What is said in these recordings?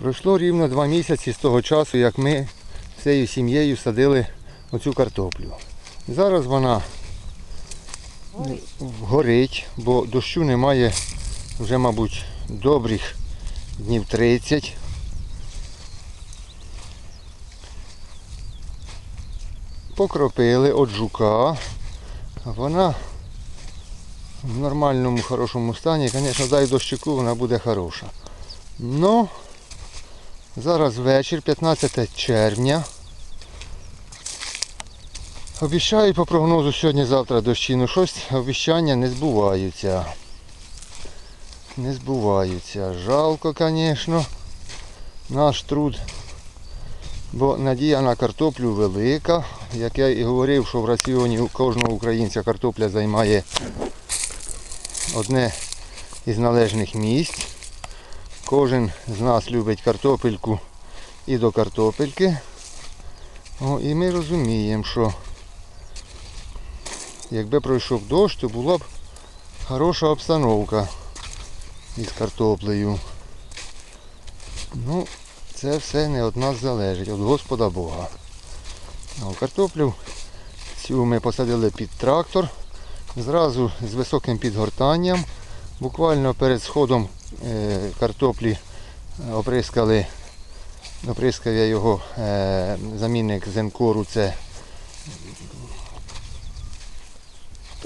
Пройшло рівно два місяці з того часу, як ми всією сім'єю садили оцю картоплю. Зараз вона Горить. бо дощу немає вже, мабуть, добрих днів 30. Покропили від жука. Вона в нормальному хорошому стані. Звісно, дай дощику, вона буде хороша. Ну, зараз вечір, 15 червня. Обіщають по прогнозу сьогодні-завтра дощі. Ну щось обіщання не збуваються. Не збуваються. Жалко, звісно. Наш труд. Бо надія на картоплю велика. Як я і говорив, що в раціоні кожного українця картопля займає одне із належних місць. Кожен з нас любить картопельку і до картопельки. О, і ми розуміємо, що якби пройшов дощ, то була б хороша обстановка із картоплею. Ну, це все не від нас залежить, від Господа Бога. А картоплю цю ми посадили під трактор, зразу з високим підгортанням. Буквально перед сходом е, картоплі оприскали, оприскав я його е, замінник зенкору, це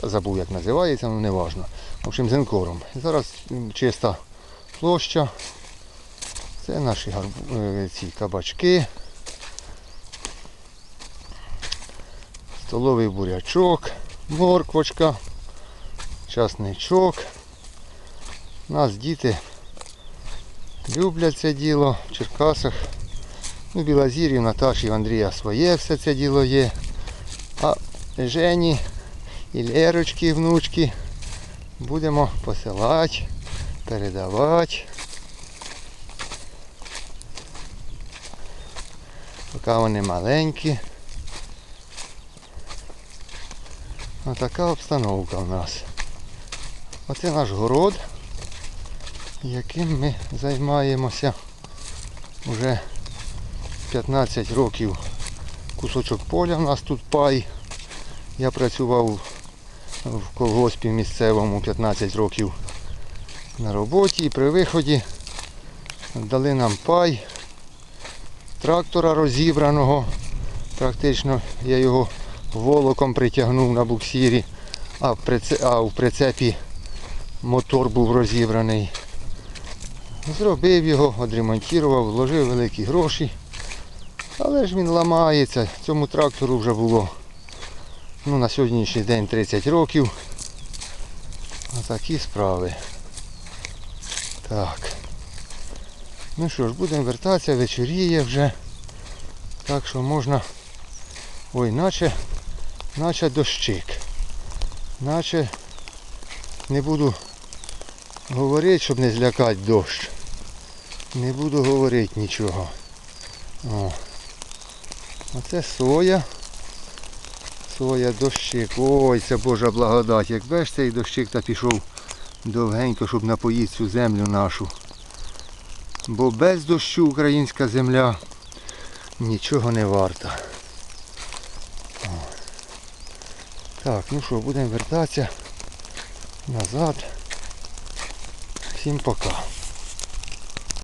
та забув як називається, ну не важно. В общем, зенкором. Зараз чиста площа. Це наші гарбу- е, ці кабачки. Столовий бурячок, морквочка, часничок. У нас діти люблять це діло в Черкасах. Ну, в Білозір'ї, Наташі, в Андрія своє все це діло є. А Жені і Лерочки, внучки будемо посилати, передавати. Поки вони маленькі. Отака обстановка у нас. Оце наш город, яким ми займаємося вже 15 років. Кусочок поля у нас тут пай. Я працював в колгоспі місцевому 15 років на роботі і при виході дали нам пай трактора розібраного. Практично я його волоком притягнув на прице- а в прицепі мотор був розібраний. Зробив його, відремонтував, вложив великі гроші. Але ж він ламається. Цьому трактору вже було ну, на сьогоднішній день 30 років. Отакі справи. Так. Ну що ж, будемо вертатися, вечоріє вже. Так що можна... Ой, наче, наче дощик. Наче не буду говорити, щоб не злякати дощ. Не буду говорити нічого. О. Оце соя. Соя, дощик. Ой, це Божа благодать. Якби ж цей дощик та пішов довгенько, щоб напоїти цю землю нашу. Бо без дощу українська земля нічого не варта. О. Так, ну що, будемо вертатися назад. Всім пока.